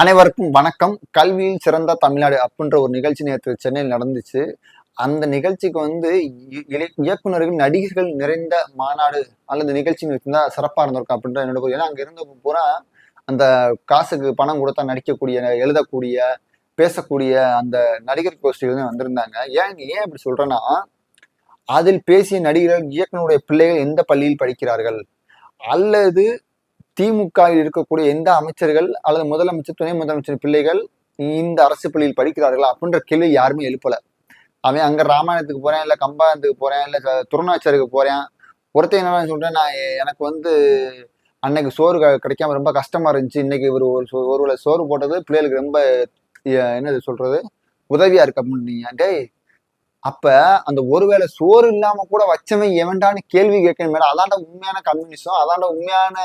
அனைவருக்கும் வணக்கம். கல்வியில் சிறந்த தமிழ்நாடு அப்படின்ற ஒரு நிகழ்ச்சி நேற்று சென்னையில் நடந்துச்சு. அந்த நிகழ்ச்சிக்கு வந்து இயக்குநர்கள் இயக்குனர்கள் நடிகர்கள் நிறைந்த மாநாடு அல்லது நிகழ்ச்சி வச்சிருந்தா சிறப்பா இருந்திருக்கும் அப்படின்ற என்னோட ஏன்னா அங்க இருந்த பூரா அந்த காசுக்கு பணம் கொடுத்தா நடிக்கக்கூடிய எழுதக்கூடிய பேசக்கூடிய அந்த நடிகர் கோஷ்டிகள் வந்திருந்தாங்க. ஏன் ஏன் இப்படி சொல்றேன்னா அதில் பேசிய நடிகர்கள் இயக்குனருடைய பிள்ளைகள் எந்த பள்ளியில் படிக்கிறார்கள்? அல்லது திமுகவில் இருக்கக்கூடிய எந்த அமைச்சர்கள் அல்லது முதலமைச்சர் துணை முதலமைச்சர் பிள்ளைகள் இந்த அரசு பள்ளியில் படிக்கிறார்களா அப்படின்ற கேள்வி யாருமே எழுப்பல. அவன் அங்க ராமாயணத்துக்கு போறேன் இல்ல கம்பாயணத்துக்கு போறேன் இல்ல ச- துருணாச்சருக்கு போறேன். ஒருத்தன் என்ன சொல்றேன் நான் எனக்கு வந்து அன்னைக்கு சோறு க- கிடைக்காம ரொம்ப கஷ்டமா இருந்துச்சு. இன்னைக்கு ஒரு ஒரு சோ- சோறு போட்டது பிள்ளைகளுக்கு ரொம்ப என்னது சொல்றது? உதவியா இருக்கு அப்படின்னு டேய் அப்ப அந்த ஒருவேளை சோறு இல்லாம கூட வச்சவன் எவன்டான்னு கேள்வி கேட்கணும் மேடம் அதான்டா உண்மையான கம்யூனிசம் அதான்டா உண்மையான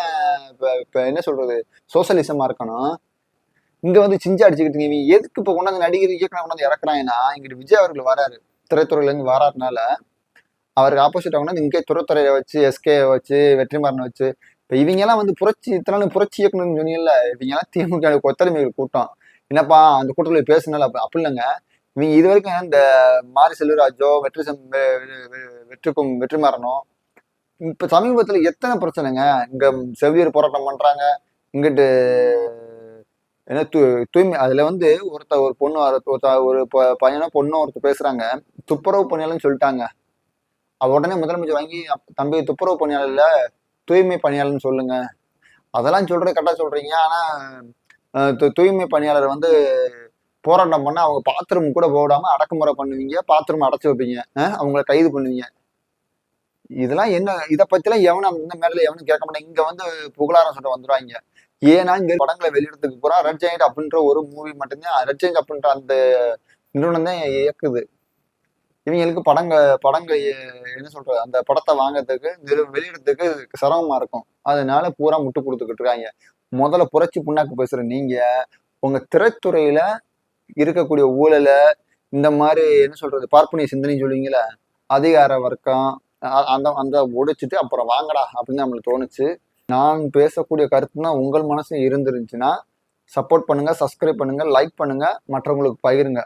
இப்ப என்ன சொல்றது? சோசியலிசமா இருக்கணும். இங்க வந்து சிஞ்சா அடிச்சுக்கிட்டு இவன் எதுக்கு இப்ப கொண்டாந்து நடிகர் இயக்குனர் கொண்டாந்து இறக்குறாங்கன்னா இங்கிட்டு விஜய் அவர்கள் வராரு. திரைத்துறையில இருந்து வராருனால அவருக்கு ஆப்போசிட்டா கொண்டாந்து இங்கே துறைத்துறையை வச்சு எஸ்கே வச்சு வெற்றிமாறனை வச்சு இப்ப இவங்க எல்லாம் வந்து புரட்சி இத்தனை புரட்சி இயக்கணும்னு சொன்னீங்கல்ல இவங்க எல்லாம் திமுக கொத்தடிமைகள் கூட்டம். என்னப்பா அந்த கூட்டத்தில் பேசுனால அப்ப அப்படி இல்லைங்க. இவங்க இது வரைக்கும் இந்த மாரி செல்வராஜோ வெற்றி செம் வெ- வெ- வெ- வெற்றிக்கும் வெற்றிமாறனோ இப்ப சமீபத்துல எத்தனை பிரச்சனைங்க? இங்க செவிலியர் போராட்டம் பண்றாங்க. இங்கிட்டு என்ன தூ தூய்மை அதுல வந்து ஒருத்த ஒரு பொண்ணு ஒருத்த ஒரு ப- பையனோ பொண்ணோ ஒருத்தர் பேசுறாங்க. துப்புரவு பணியாளர்னு சொல்லிட்டாங்க. அவ உடனே முதலமைச்சர் வாங்கி தம்பி துப்புரவு பணியாளர் இல்ல தூய்மை பணியாளர்னு சொல்லுங்க. அதெல்லாம் சொல்றது கரெக்டா சொல்றீங்க. ஆனா தூ- தூய்மை பணியாளர் வந்து போராட்டம் பண்ண அவங்க பாத்ரூம் கூட போடாம அடக்குமுறை பண்ணுவீங்க பாத்ரூம் அடைச்சு வைப்பீங்க. அவங்கள கைது பண்ணுவீங்க. இதெல்லாம் என்ன இதை பத்திலாம் எவனும் இந்த மேடல எவனும் கேட்க மாட்டாங்க. இங்க வந்து புகழாரம் சொல்ல வந்துடுவாங்க ஏன்னா இங்க படங்களை வெளியிடத்துக்கு போறா ரெட் ஜெயிண்ட் அப்படின்ற ஒரு மூவி மட்டும்தான். ரெட் ஜெயிண்ட் அப்படின்ற அந்த நிறுவனம் தான் இயக்குது. இவங்களுக்கு படங்க படங்க என்ன சொல்றது அந்த படத்தை வாங்குறதுக்கு நிறு வெளியிடத்துக்கு சிரமமா இருக்கும். அதனால பூரா முட்டு கொடுத்துக்கிட்டு இருக்காங்க. முதல்ல புரட்சி புண்ணாக்கு பேசுற நீங்க உங்க திரைத்துறையில இருக்கக்கூடிய ஊழல இந்த மாதிரி என்ன சொல்றது பார்ப்பனிய சிந்தனை சொல்லுவீங்களே அதிகார வர்க்கம் அந்த அந்த ஒடிச்சிட்டு அப்புறம் வாங்கடா அப்படின்னு நம்மளுக்கு தோணுச்சு. நான் பேசக்கூடிய கருத்துனா உங்கள் மனசு இருந்துருந்துச்சுன்னா சப்போர்ட் பண்ணுங்க சப்ஸ்கிரைப் பண்ணுங்க லைக் பண்ணுங்க மற்றவங்களுக்கு பகிருங்க.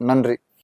நன்றி.